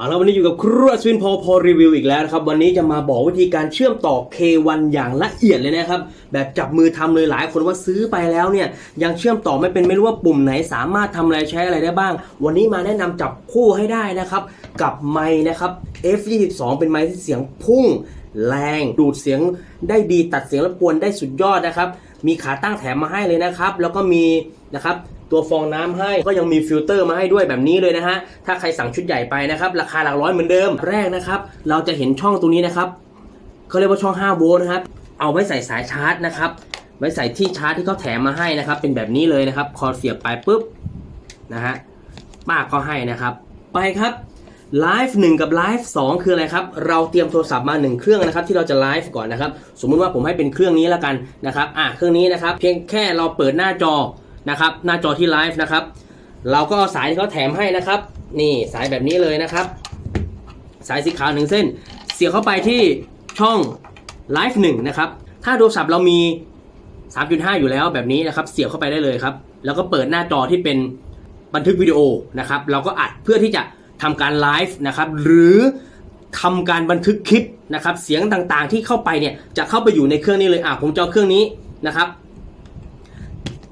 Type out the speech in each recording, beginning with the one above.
เอาละวันนี้อยู่กับครัวสวินพอพอรีวิวอีกแล้วนะครับ วันนี้จะมาบอกวิธีการเชื่อมต่อ K1 อย่างละเอียดเลยนะครับ แบบจับมือทำเลยหลายคนว่าซื้อไปแล้วเนี่ย ยังเชื่อมต่อไม่เป็นไม่รู้ว่าปุ่มไหนสามารถทำอะไรใช้อะไรได้บ้าง วันนี้มาแนะนำจับคู่ให้ได้นะครับ กับไม้นะครับ F22 เป็นไม้ที่เสียงพุ่ง แรง ดูดเสียงได้ดีตัดเสียงรบกวนได้สุดยอดนะครับ มีขาตั้งแถมมาให้เลยนะครับ แล้วก็มีนะครับ ตัวฟองน้ำให้ก็ยังมีฟิลเตอร์มาให้ด้วยแบบนี้เลยนะฮะ ถ้าใครสั่งชุดใหญ่ไปนะครับราคาหลักร้อยเหมือนเดิมแรกนะครับเราจะเห็นช่องตรงนี้นะครับเขาเรียกว่าช่อง 5 โวลต์นะครับเอาไว้ใส่สายชาร์จนะครับไว้ใส่ที่ชาร์จที่เขาแถมมาให้นะครับ เป็นแบบนี้เลยนะครับคอเสียบไปปุ๊บนะฮะป้าก็ให้นะครับ ไปครับไลฟ์1กับไลฟ์2คืออะไรครับ เราเตรียมโทรศัพท์มา 1 เครื่องนะครับ ที่เราจะไลฟ์ก่อนนะครับ สมมุติว่าผมให้เป็นเครื่องนี้แล้วกันนะครับ อะเครื่องนี้นะครับ เพียงแค่เราเปิดหน้าจอ นะครับ หน้าจอที่ไลฟ์นะครับ เราก็เอาสายที่เขาแถมให้นะครับ นี่สายแบบนี้เลยนะครับ สายสีขาวหนึ่งเส้น เสียบเข้าไปที่ช่องไลฟ์หนึ่งนะครับ ถ้าโทรศัพท์เรามี 3.5 อยู่แล้วแบบนี้นะครับ เสียบเข้าไปได้เลยครับ แล้วก็เปิดหน้าจอที่เป็นบันทึกวิดีโอนะครับ เราก็อัดเพื่อที่จะทำการไลฟ์นะครับ หรือทำการบันทึกคลิปนะครับ เสียงต่างๆที่เข้าไปเนี่ยจะเข้าไปอยู่ในเครื่องนี้เลยอะผมจะเอาเครื่องนี้นะครับ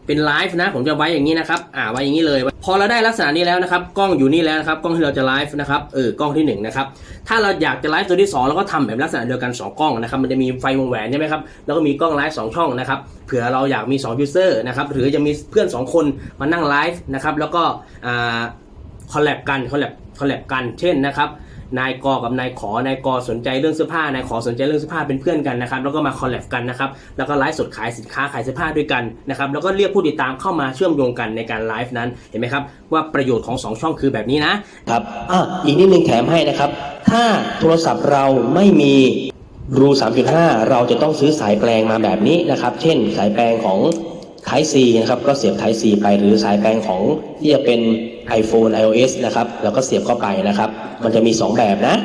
เป็นไลฟ์นะผมจะไว้อย่างนี้นะครับอ่าไว้อย่างนี้เลย พอเราได้ลักษณะนี้แล้วนะครับกล้องอยู่นี่แล้วนะครับกล้องที่เราจะไลฟ์นะครับเออกล้องที่หนึ่งนะครับถ้าเราอยากจะไลฟ์ตัวที่สองเราก็ทำแบบลักษณะเดียวกันสองกล้องนะครับมันจะมีไฟวงแหวนใช่ไหมครับแล้วก็มีกล้องไลฟ์สองช่องนะครับเผื่อเราอยากมี2 user นะครับหรือจะมีเพื่อน 2 คนมานั่งไลฟ์นะครับแล้วก็อ่าคอลแลบกันคอลแลบคอลแลบกันเช่นนะครับ นายกอกับนายขอนายกอสนใจเรื่องเสื้อผ้านายขอสนใจเรื่องเสื้อผ้าเป็นเพื่อนกันนะครับแล้วก็มาคอลแลบกันนะครับแล้วก็ไลฟ์สดขายสินค้าขายเสื้อผ้าด้วยกันนะครับแล้วก็เรียกผู้ติดตามเข้ามาเชื่อมโยงกันในการไลฟ์นั้นเห็นไหมครับว่าประโยชน์ของ 2 ช่องคือแบบนี้นะครับอะอีกนิดนึงแถมให้นะครับ ถ้าโทรศัพท์เราไม่มีรู 3.5 เราจะต้องซื้อสายแปลงมาแบบนี้นะครับ เช่น สายแปลงของ Type C นะครับก็เสียบ Type C ไปหรือสายแปลงของที่จะเป็น iPhone iOS นะครับแล้วก็เสียบเข้าไปนะครับ มันจะมี 2 แบบนะ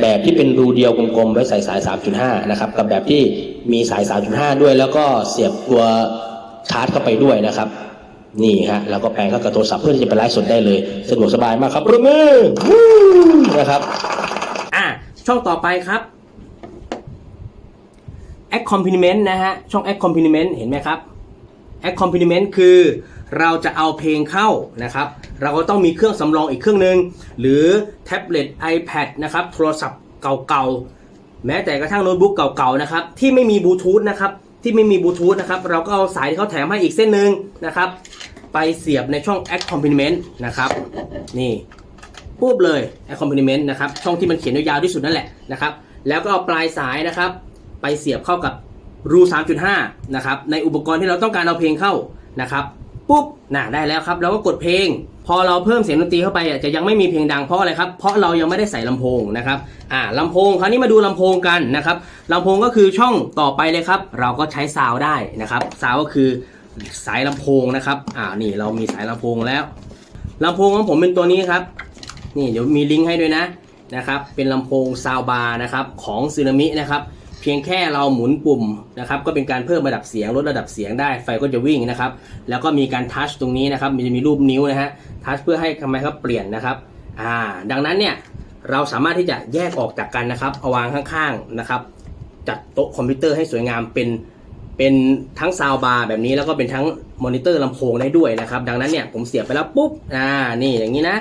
แบบที่เป็นรูเดียวกลมๆไว้ใส่สาย 3.5 นะครับ กับแบบที่มีสาย 3.5 ด้วย แล้วก็เสียบตัวชาร์จเข้าไปด้วยนะครับ นี่ฮะแล้วก็แปลงเข้ากับโทรศัพท์เพื่อที่จะไปไลฟ์สดได้เลย สะดวกสบายมากครับปรบมือนะครับอะช่องต่อไปครับ accompaniment นะฮะช่อง accompaniment เห็นไหมครับ accompaniment คือเราจะเอาเพลงเข้านะครับ เราก็ต้องมีเครื่องสำรองอีกเครื่องหนึ่งหรือแท็บเล็ต iPad นะครับโทรศัพท์เก่าๆ แม้แต่กระทั่งโน้ตบุ๊กเก่าๆนะครับที่ไม่มีบลูทูธนะครับที่ไม่มีบลูทูธนะครับเราก็เอาสายที่เขาแถมให้อีกเส้นหนึ่งนะครับ ไปเสียบในช่อง accompaniment นะครับนี่ปุ๊บเลย accompaniment นะครับช่องที่มันเขียนยาวที่สุดนั่นแหละนะครับแล้วก็เอาปลายสายนะครับ ไปเสียบเข้ากับ รู 3.5 นะครับ ในอุปกรณ์ที่เราต้องการเอาเพลงเข้านะครับปุ๊บน่ะได้แล้วครับ เราก็กดเพลง พอเราเพิ่มเสียงดนตรีเข้าไปจะยังไม่มีเพลงดังเพราะอะไรครับ เพราะเรายังไม่ได้ใส่ลำโพงนะครับอ่าลำโพงคราวนี้มาดูลำโพงกันนะครับลำโพงก็คือช่องต่อไปเลยครับ เราก็ใช้ซาวได้นะครับซาวก็คือสายลำโพงนะครับอ่านี่เรามีสายลำโพงแล้วลำโพงของผมเป็นตัวนี้ครับ นี่เดี๋ยวมีลิงก์ให้ด้วยนะนะครับ เป็นลำโพงซาวบาร์นะครับของซึนามินะครับ เพียงแค่เราหมุนปุ่มนะครับก็เป็นการเพิ่มระดับเสียงลดระดับเสียงได้ไฟก็จะวิ่งนะครับ แล้วก็มีการทัชตรงนี้นะครับมันจะมีรูปนิ้วนะฮะทัชเพื่อให้ทำไมครับเปลี่ยนนะครับอ่าดังนั้นเนี่ยเราสามารถที่จะแยกออกจากกันนะครับเอาวางข้างๆนะครับ จัดโต๊ะคอมพิวเตอร์ให้สวยงามเป็นเป็นทั้งซาวบาร์แบบนี้แล้วก็เป็นทั้งมอนิเตอร์ลำโพงได้ด้วยนะครับ ดังนั้นเนี่ยผมเสียบไปแล้วปุ๊บอ่านี่อย่างนี้นะ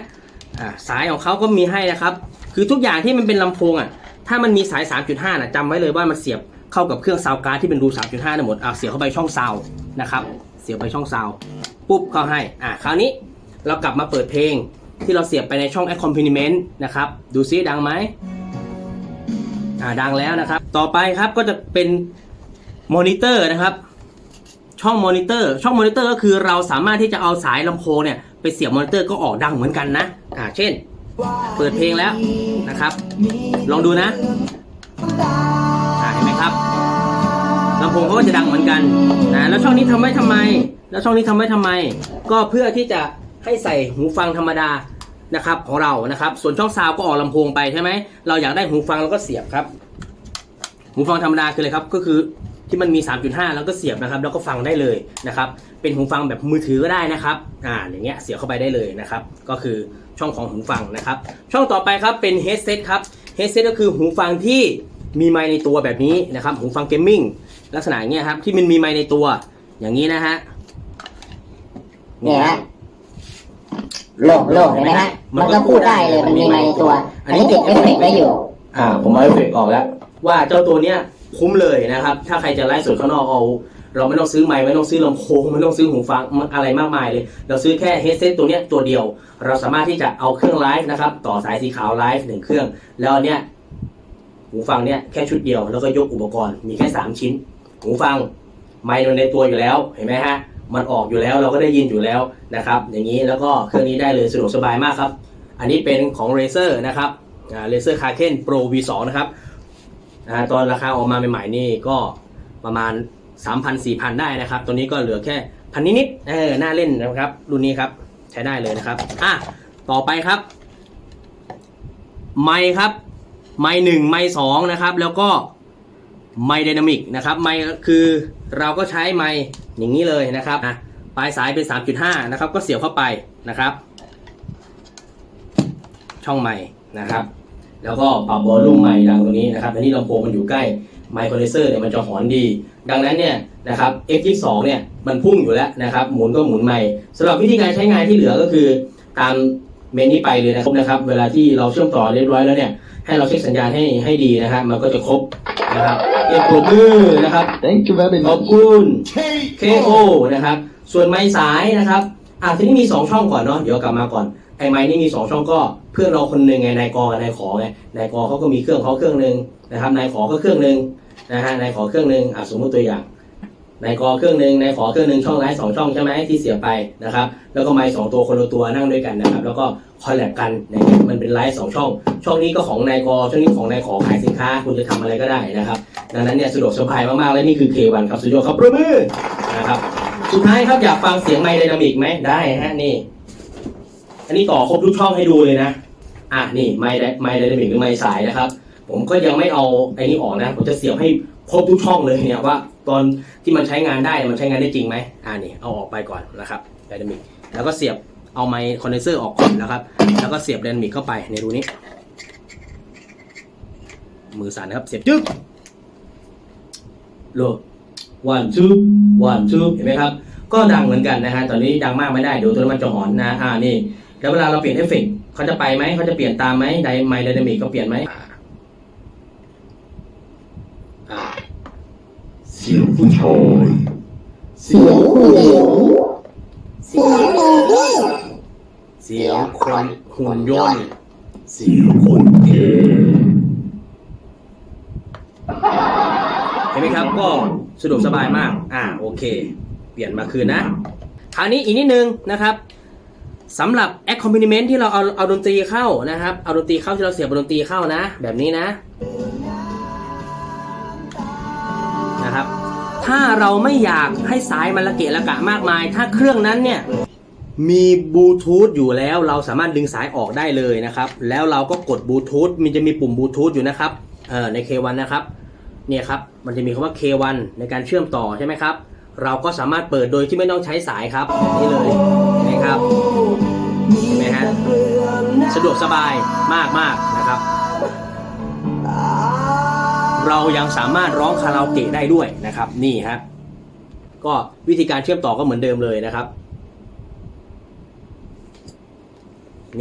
อ่าสายของเขาก็มีให้นะครับ คือทุกอย่างที่มันเป็นลำโพงอะ ถ้ามันมีสาย 3.5นะจำไว้เลยว่ามันเสียบเข้ากับเครื่องซาวการ์ดที่เป็นรู 3.5ได้หมดอ่าเสียบเข้าไปช่องซาวนะครับเสียบไปช่องซาวปุ๊บเข้าให้อ่าคราวนี้เรากลับมาเปิดเพลงที่เราเสียบไปในช่อง accompaniment นะครับดูซิดังไหมอ่าดังแล้วนะครับ ต่อไปครับก็จะเป็นมอนิเตอร์นะครับ ช่องมอนิเตอร์ช่องมอนิเตอร์ก็คือเราสามารถที่จะเอาสายลำโพงเนี่ยไปเสียบมอนิเตอร์ก็ออกดังเหมือนกันนะอ่าเช่น เปิดเพลงแล้วนะครับ ลองดูนะเห็นไหมครับลำโพงเขาก็จะดังเหมือนกันนะแล้วช่องนี้ทำไว้ทำไม แล้วช่องนี้ทำไว้ทำไม ก็เพื่อที่จะให้ใส่หูฟังธรรมดานะครับของเรานะครับ ส่วนช่องซาวก็ออกลำโพงไปใช่ไหมเราอยากได้หูฟังเราก็เสียบครับ หูฟังธรรมดาคืออะไรครับก็คือที่มันมี 3.5 แล้วก็เสียบนะครับ แล้วก็ฟังได้เลยนะครับ เป็นหูฟังแบบมือถือก็ได้นะครับ อ่าอย่างเงี้ยเสียบเข้าไปได้เลยนะครับ ก็คือ ช่องของหูฟังนะครับ ช่องต่อไปครับเป็น headset ครับ headset ก็คือหูฟังที่มีไมค์ในตัวแบบนี้นะครับ หูฟังเกมมิ่งลักษณะอย่างเงี้ยครับ ที่มันมีไมค์ในตัวอย่างนี้นะฮะเนี่ยฮะโล่งโล่งเห็นไหมฮะมันก็พูดได้เลยมันมีไมค์ในตัว อันนี้ติดเอฟเฟกต์ไว้อยู่ อ่า ผมเอาเอฟเฟกต์ออกแล้ว ว่าเจ้าตัวเนี้ยคุ้มเลยนะครับ ถ้าใครจะไลฟ์สดข้างนอกเอา เราไม่ต้องซื้อไมค์ไม่ต้องซื้อลำโพงไม่ต้องซื้อหูฟังอะไรมากมายเลย เราซื้อแค่เฮดเซตตัวเนี้ยตัวเดียว เราสามารถที่จะเอาเครื่องไลฟ์นะครับต่อสายสีขาวไลฟ์หนึ่งเครื่อง แล้วเนี้ยหูฟังเนี้ยแค่ชุดเดียวแล้วก็ยกอุปกรณ์มีแค่สามชิ้น หูฟังไมค์มันในตัวอยู่แล้วเห็นไหมฮะมันออกอยู่แล้วเราก็ได้ยินอยู่แล้วนะครับ อย่างนี้แล้วก็เครื่องนี้ได้เลยสะดวกสบายมากครับ อันนี้เป็นของ Razer นะครับอ่า Razer Kraken Pro V2 นะครับอตอนราคาออกมาใหม่ๆนี่ก็ประมาณ 3,000 4,000ได้นะครับ ตัวนี้ก็เหลือแค่พันนิดๆเออน่าเล่นนะครับ รุ่นนี้ครับ ใช้ได้เลยนะครับ อะ ต่อไปครับ ไมค์ครับ ไมค์หนึ่งไมค์สองนะครับ แล้วก็ไมค์ไดนามิกนะครับ ไมค์คือเราก็ใช้ไมค์อย่างนี้เลยนะครับอะปลายสายเป็น 3.5 นะครับ ก็เสียบเข้าไปนะครับ ช่องไมค์นะครับ แล้วก็ปรับวอลลุ่มไมค์ดังตรงนี้นะครับอันนี้ลำโพงมันอยู่ใกล้ ไมค์คอนเดนเซอร์เนี่ยมันจะหอนดี ดังนั้นเนี่ยนะครับ X22 เนี่ยมันพุ่งอยู่แล้วนะครับ หมุนก็หมุนไมค์สำหรับวิธีการใช้งานที่เหลือก็คือตามเมนนี้ไปเลยนะครับ เวลาที่เราเชื่อมต่อเรียบร้อยแล้วเนี่ยให้เราเช็คสัญญาณให้ให้ดีนะครับมันก็จะครบนะครับเรียกปรบมือนะครับ Thank you very ขอบ much. คุณ KO นะครับ ส่วนไม้สายนะครับอะทีนี้มี 2 ช่องก่อนเนาะเดี๋ยวกลับมาก่อนไอ้ไม้นี่มี 2 ช่องก็เพื่อนเราคนหนึ่งไงนายกอกับนายขอไงนายกอเขาก็มีเครื่องเขาเครื่องหนึ่งนะครับนายขอก็เครื่องหนึ่ง นะฮะนายขอเครื่องหนึ่งอะสมมติตัวอย่างนายกอเครื่องหนึ่งนายขอเครื่องหนึ่งช่องไลฟ์สองช่องใช่ไหมที่เสียไปนะครับ แล้วก็ไม้สองตัวคนละตัวนั่งด้วยกันนะครับ แล้วก็คอลแลบกันนะมันเป็นไลฟ์สองช่อง ช่องนี้ก็ของนายกอช่องนี้ของนายขอขายสินค้า คุณจะทำอะไรก็ได้นะครับ ดังนั้นเนี่ยสะดวกสบายมากๆและนี่คือ K1 ครับสุดยอดครับประมือนะครับ สุดท้ายครับอยากฟังเสียงไมค์ไดนามิกไหมได้ฮะนี่ อันนี้ต่อครบทุกช่องให้ดูเลยนะอะนี่ไมค์ไดไมค์ไดนามิกหรือไมค์สายนะครับ ผมก็ยังไม่เอาไอ้นี้ออกนะ ผมจะเสียบให้ครบทุกช่องเลยเนี่ยว่าตอนที่มันใช้งานได้มันใช้งานได้จริงไหมอ่านี่เอาออกไปก่อนนะครับไดนามิกแล้วก็เสียบเอาไมค์คอนเดนเซอร์ออกก่อนนะครับ แล้วก็เสียบไดนามิกเข้าไปในรูนี้ มือสั่นนะครับ เสียบจึ๊กโล one two one two เห็นไหมครับ ก็ดังเหมือนกันนะฮะตอนนี้ดังมากไม่ได้เดี๋ยวตัวมันจะหอนนะอ่านี่ แล้วเวลาเราเปลี่ยนเอฟเฟกต์เขาจะไปไหมเขาจะเปลี่ยนตามไหมไดไมไดนามิกก็เปลี่ยนไหม เสียงผู้ชายเสียงผู้หญิงเสียงเสียงคนหุ่นยนต์เสียงคนเกย์เห็นไหมครับก็สะดวกสบายมาก อ่าโอเค เปลี่ยนมาคืนนะคราวนี้อีกนิดนึงนะครับสำหรับ accompaniment ที่เราเอาเอาดนตรีเข้านะครับ เอาดนตรีเข้าที่เราเสียบดนตรีเข้านะ แบบนี้นะ ถ้าเราไม่อยากให้สายมันระเกะระกะมากมาย ถ้าเครื่องนั้นเนี่ยมีบลูทูธอยู่แล้วเราสามารถดึงสายออกได้เลยนะครับ แล้วเราก็กดบลูทูธมันจะมีปุ่มบลูทูธอยู่นะครับเออใน K1 นะครับเนี่ยครับมันจะมีคำว่า K1 ในการเชื่อมต่อใช่ไหมครับ เราก็สามารถเปิดโดยที่ไม่ต้องใช้สายครับนี้เลยเห็นไหมครับเห็นไหมฮะสะดวกสบายมากมากๆนะครับ เรายังสามารถร้องคาราโอเกะได้ด้วยนะครับ นี่ฮะก็วิธีการเชื่อมต่อก็เหมือนเดิมเลยนะครับ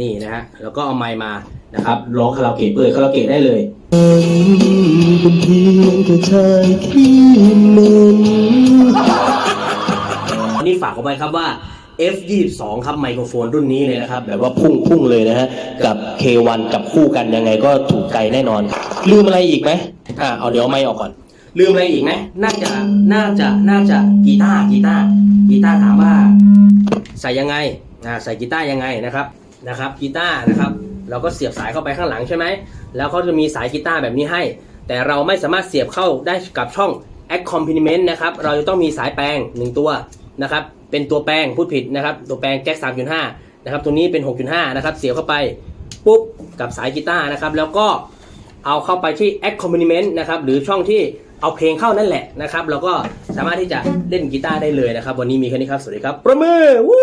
นี่นะฮะแล้วก็เอาไมค์มานะครับร้องคาราโอเกะเปิดคาราโอเกะได้เลยเป็นเพียงแค่ชายขี้เหม็นอันนี้ฝากเอาไว้ครับว่า F22 ครับไมโครโฟนรุ่นนี้เลยนะครับ แบบว่าพุ่งพุ่งเลยนะฮะ กับ K1 กับคู่กันยังไงก็ถูกใจแน่นอน ลืมอะไรอีกไหม อ่าเอาเดี๋ยวเอาไมค์ออกก่อน ลืมอะไรอีกไหมน่าจะน่าจะน่าจะกีตาร์กีตาร์กีตาร์ถามว่า ใส่ยังไงอ่าใส่กีตาร์ยังไงนะครับนะครับกีตาร์นะครับเราก็เสียบสายเข้าไปข้างหลังใช่ไหมแล้วเขาจะมีสายกีตาร์แบบนี้ให้ แต่เราไม่สามารถเสียบเข้าได้กับช่อง accompaniment นะครับ เราจะต้องมีสายแปลงหนึ่งตัวนะครับ เป็นตัวแปลงพูดผิดนะครับ ตัวแปลงแจ็ค3.5 นะครับ ตัวนี้เป็น 6.5 นะครับ เสียบเข้าไป ปุ๊บ กับสายกีตาร์นะครับ แล้วก็ เอาเข้าไปที่ accompaniment นะครับหรือช่องที่เอาเพลงเข้านั่นแหละนะครับเราก็สามารถที่จะเล่นกีตาร์ได้เลยนะครับ วันนี้มีแค่นี้ครับ สวัสดีครับ ประมือวู้